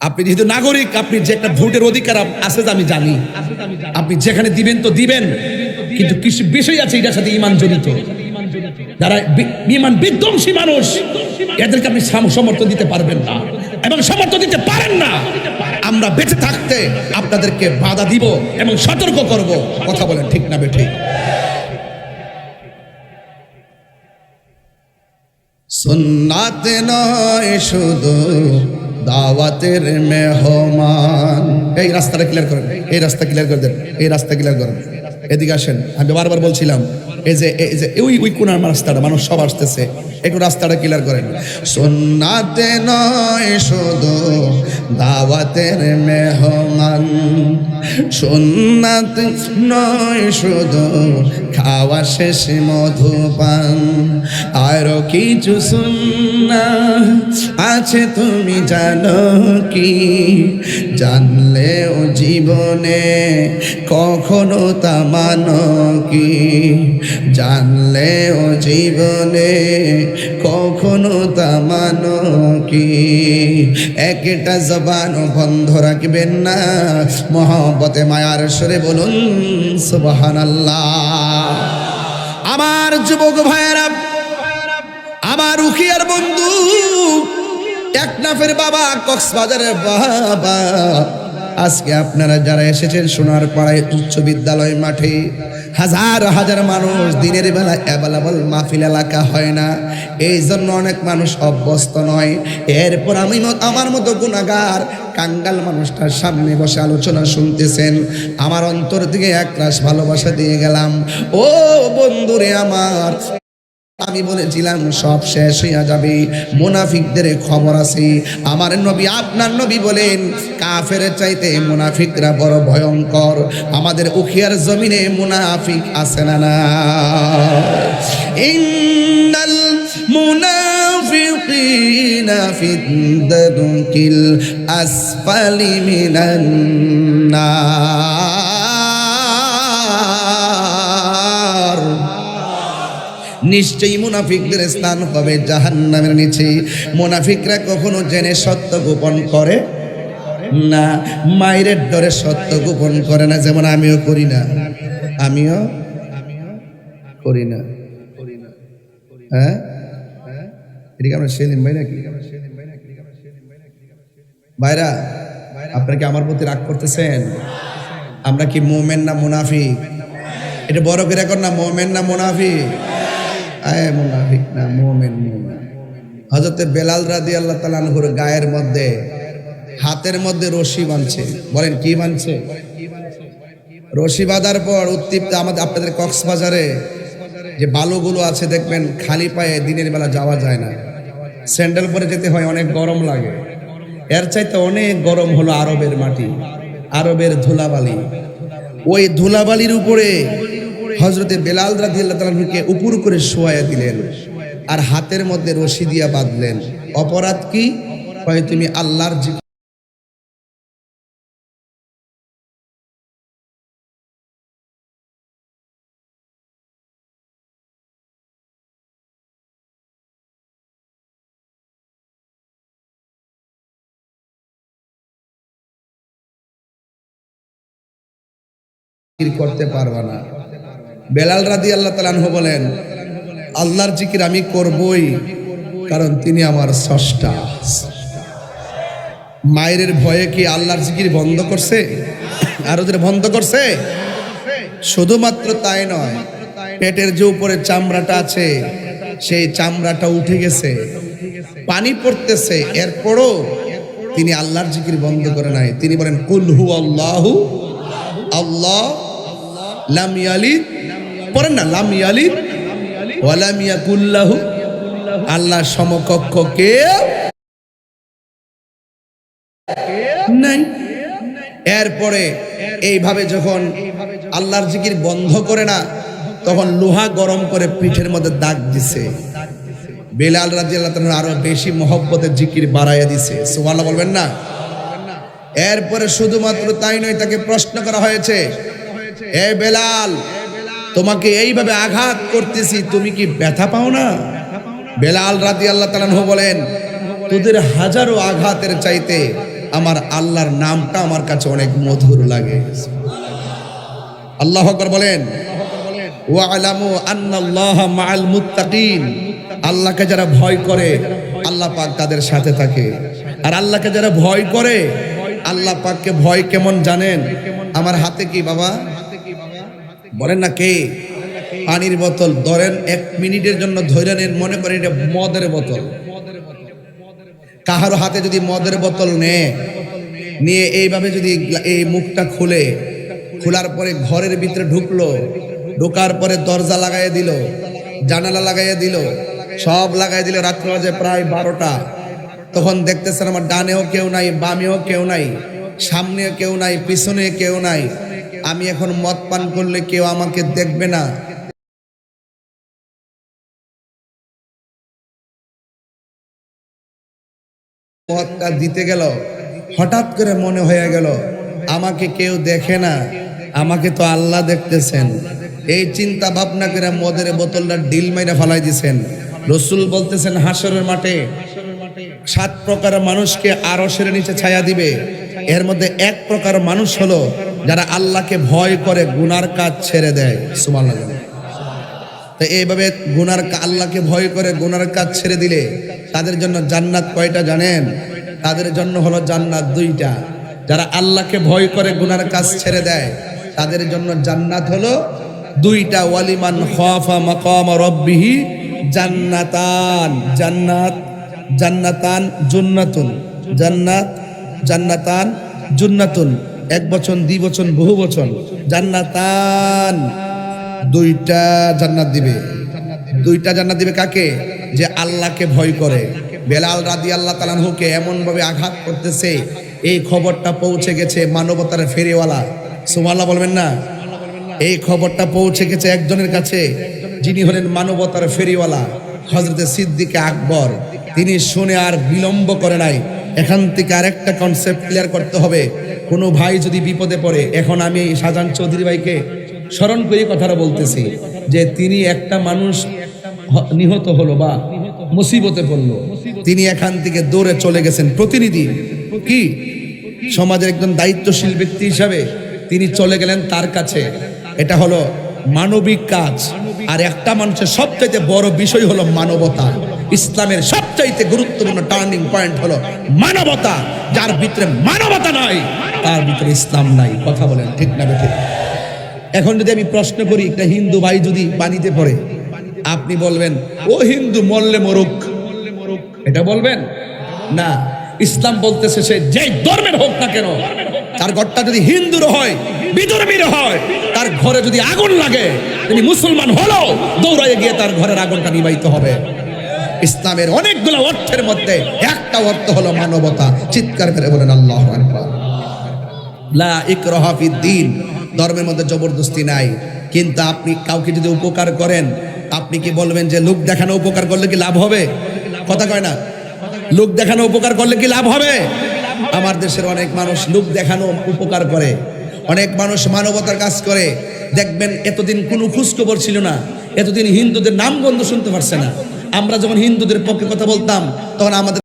আপনি যেহেতু নাগরিক, আপনি যে একটা ভোটের অধিকার আছে আমি জানি। আপনি যেখানে দিবেন তো দিবেন। কিন্তু কিছু বিষয় আছে এটার সাথে ইমান জড়িত যারা ইমান বিধ্বংসী মানুষ, এদেরকে আপনি সাম- সমর্থন দিতে পারবেন না। এবং সমর্থন দিতে পারেন না। আমরা বেঁচে থাকতে আপনাদেরকে বাধা দিব এবং সতর্ক করব। কথা বলেন ঠিক না বেঠিক সুন্নাত নয়, শুধু দাওয়াতের মেহমান। এই রাস্তাটা ক্লিয়ার করেন, এই রাস্তা ক্লিয়ার করে দেন, এই রাস্তা ক্লিয়ার করেন। এদিকে আসেন, আমি বারবার বলছিলাম, এই যে এই যে ওই ওই কোনার রাস্তাটা, মানুষ সব আসতেছে। একটু রাস্তাটা ক্লিয়ার করেন। সুন্নাত নয় শুধু দাওয়াতের মেহমান। সুন্নাত নয় শুধু খাওয়া শেষ মধুপান। আরও কিছু সুন্না আছে তুমি জানো কি? জানলেও জীবনে কখনো তা মানো কি? জানলেও জীবনে কখনো তা মানো কি? একটা জবান বন্ধ রাখবেন না। মহব্বতে, মায়ার সরে বলুন সুবহান আমার যুবক ভাইয়েরা, আমার উখিয়ার বন্ধু একনাফের বাবা, কক্সবাজারের বাবা। আজকে আপনারা যারা এসেছেন সোনার পাড়ায় উচ্চ বিদ্যালয় মাঠে হাজার হাজার মানুষ দিনের বেলা অ্যাভেলেবল মাহফিল এলাকা হয় না। এই জন্য অনেক মানুষ অভ্যস্ত নয়। এরপর আমি আমার মতো গুণাগার কাঙ্গাল মানুষটার সামনে বসে আলোচনা শুনতেছেন। আমার অন্তর থেকে এক রাশ ভালোবাসা দিয়ে গেলাম। ও বন্ধুরে আমার আমি বলেছিলাম, সব শেষ হইয়া যাবে। মুনাফিকদের খবর আছে। আমার নবী, আপনার নবী বলেন, কাফের চাইতে মুনাফিকরা বড় ভয়ঙ্কর। আমাদের উখিয়ার জমিনে মুনাফিক আছে না না? ইন্নাল মুনাফিকিনা ফিদ্দারকিল আসফালি মিনান নার নিশ্চয়ই মুনাফিকদের স্থান হবে জাহান্নামের নিচে। মুনাফিকরা কখনো জেনে সত্য গোপন করে? না, মায়ের ডরে সত্য গোপন করে না, যেমন আমিও করি না। আমিও করি না। হ্যাঁ? আমরা সেলিম ভাইরা কি আমার প্রতি রাগ করতেছেন? আমরা কি মোমেন না মুনাফি এটা বড় করে এখন না, মোমেন না মুনাফিক? আয় মুনাফিক না, মোমেন মোমেন। হজরতে বেলাল রাদি আল্লাহ তালানহুর গায়ের মধ্যে, হাতের মধ্যে রশি বাঁধছে। বলেন কি বাঁধছে? রশি বাঁধার পর উত্তীপ্ত আমাদের, আপনাদের কক্সবাজারে যে বালুগুলো আছে, দেখবেন খালি পায়ে দিনের বেলা যাওয়া যায় না। স্যান্ডেল পরে যেতে হয়, অনেক গরম লাগে। এর চাইতে অনেক গরম হলো আরবের মাটি, আরবের ধুলাবালি। ওই ধুলাবালির উপরে হজরতে বেলাল রাদি আল্লাহ তালাকে উপর করে শোয়া দিলেন আর হাতের মধ্যে রশি দিয়া বাঁধলেন। অপরাধ কি? তুমি আল্লাহর করতে পারবা না। বেলাল রাদি আল্লাহ তালানহ বলেন, আল্লাহর জিকির আমি করবই, কারণ তিনি আমার স্রষ্টা। মায়ের ভয়ে কি আল্লাহর জিকির বন্ধ করছে? আর ওদের বন্ধ করছে? শুধুমাত্র তাই নয়, পেটের যে উপরে চামড়াটা আছে, সেই চামড়াটা উঠে গেছে, পানি পড়তেছে, এরপরও তিনি আল্লাহর জিকির বন্ধ করে নাই। তিনি বলেন কুলহু আল্লাহু আল্লাহ লাম পড়েন না? লাম ইয়ালিদ? ওয়ালাম ইয়াকুল্লাহু। আল্লাহ সমকক্ষ কে নাই। এরপরে এইভাবে যখন আল্লাহর জিকির বন্ধ করে না, তখন লোহা গরম করে পিঠের মধ্যে দাগ দিছে। বেলাল রাজি আল্লাহ আরও বেশি মহব্বতের জিকির বাড়াইয়া দিছে। সুবহানাল্লাহ বলবেন না? এরপরে শুধুমাত্র তাই নয়, তাকে প্রশ্ন করা হয়েছে এ বেলাল তোমাকে এইভাবে আঘাত করতেছি, তুমি কি ব্যথা পাও না? বেলাল রাদি আল্লাহ তালানহ বলেন, তোদের হাজারো আঘাতের চাইতে আমার আল্লাহর নামটা আমার কাছে অনেক মধুর লাগে। আল্লাহ আকবর বলেন আল্লাহকে যারা ভয় করে, আল্লাহ পাক তাদের সাথে থাকে। আর আল্লাহকে যারা ভয় করে, আল্লাহ পাককে ভয় কেমন জানেন? আমার হাতে কি বাবা? বলেন না কে? পানির বোতল, ধরেন এক মিনিটের জন্য ধরে নেন, মনে করেন এটা মদের বোতল। কাহারো হাতে যদি মদের বোতল নেয়, নিয়ে এইভাবে যদি এই মুখটা খুলে, খোলার পরে ঘরের ভিতরে ঢুকলো, ঢোকার পরে দরজা লাগাইয়া দিল, জানালা লাগাইয়া দিল, সব লাগাই দিল, রাত্র বাজে প্রায় বারোটা। তখন দেখতেছেন আমার ডানেও কেউ নাই, বামেও কেউ নাই, সামনেও কেউ নাই পিছনে কেউ নাই। আমি এখন মদ পান করলে কেউ আমাকে দেখবে না। মদটা দিতে গেল। হঠাৎ করে মনে হয়ে গেল, আমাকে কেউ দেখে না। আমাকে তো আল্লাহ দেখতেছেন। এই চিন্তা ভাবনা করে মদের বোতলটা ডিল মাইরা ফালাই দিছেন। রসুল বলতেছেন, হাসরের মাঠে সাত প্রকার মানুষকে আরশের নিচে ছায়া দিবে। এর মধ্যে এক প্রকার মানুষ হলো যারা আল্লাহকে ভয় করে গুনার কাজ ছেড়ে দেয়, সুবহানাল্লাহ। তো এইভাবে গুনার আল্লাহকে ভয় করে গুনার কাজ ছেড়ে দিলে তাদের জন্য জান্নাত কয়টা জানেন? তাদের জন্য হলো জান্নাত দুইটা। যারা আল্লাহকে ভয় করে গুনার কাজ ছেড়ে দেয়, তাদের জন্য জান্নাত হলো দুইটা। ওয়ালিমান খাফা মাকাম রব্বিহি জান্নাতান। জান্নাত, জান্নাতান, জুন্নাতুন। জান্নাত, জান্নাতান, জুন্নাতুন। এক বচন দ্বি বচন, বহু বচন। জান্নাতান দুইটা জান্নাত দিবে। দুইটা জান্নাত দিবে কাকে? যে আল্লাহকে ভয় করে। বেলাল রাদি আল্লাহ তালানহুকে এমনভাবে আঘাত করতেছে, এই খবরটা পৌঁছে গেছে মানবতার ফেরিওয়ালা। সুমাল্লাহ বলবেন না? এই খবরটা পৌঁছে গেছে একজনের কাছে, যিনি হলেন মানবতার ফেরিওয়ালা হজরতে সিদ্দিকে আকবর। তিনি শুনে আর বিলম্ব করে নাই। এখান থেকে আরেকটা কনসেপ্ট ক্লিয়ার করতে হবে। কোনো ভাই যদি বিপদে পড়ে, এখন আমি শাহজাহান চৌধুরী ভাইকে স্মরণ করে কথাটা বলতেছি, যে তিনি একটা মানুষ নিহত হলো বা মুসিবতে পড়ল। তিনি এখান থেকে দৌড়ে চলে গেছেন প্রতিনিধি। কি? সমাজের একজন দায়িত্বশীল ব্যক্তি হিসাবে তিনি চলে গেলেন তার কাছে। এটা হলো মানবিক কাজ। আর একটা মানুষের সবচাইতে বড় বিষয় হলো মানবতা। ইসলামের সবচাইতে গুরুত্বপূর্ণ টার্নিং পয়েন্ট হলো মানবতা, যার ভিতরে মানবতা নাই, তার ভিতরে ইসলাম নাই। কথা বলেন ঠিক না ঠিক এখন যদি আমি প্রশ্ন করি, একটা হিন্দু ভাই যদি পানিতে পড়ে, আপনি বলবেন, ও হিন্দু, মরলে মরুক। এটা বলবেন? না। ইসলাম বলতেছে সে যে ধর্মের হোক না কেন, তার ঘরটা যদি হিন্দুর হয়, বিধর্মীর হয়, তার ঘরে যদি আগুন লাগে তিনি মুসলমান হলো, দৌড়াইয়ে গিয়ে তার ঘরের আগুনটা নিবাইতে হবে। ইসলামের অনেকগুলো অর্থের মধ্যে একটা অর্থ হলো মানবতা। চিৎকার করে বলেন, আল্লাহ লা ধর্মের মধ্যে জবরদস্তি নাই। কিন্তু আপনি কাউকে যদি উপকার করেন, আপনি কি বলবেন যে লোক দেখানো উপকার করলে কি লাভ হবে? কথা কয় না। লোক দেখানো উপকার করলে কি লাভ হবে? আমার দেশের অনেক মানুষ লোক দেখানো উপকার করে। অনেক মানুষ মানবতার কাজ করে। দেখবেন, এতদিন কোনো খোঁজখবর ছিল না। এতদিন হিন্দুদের নাম গন্ধ শুনতে পারছে না। আমরা যখন হিন্দুদের পক্ষে কথা বলতাম তখন আমাদের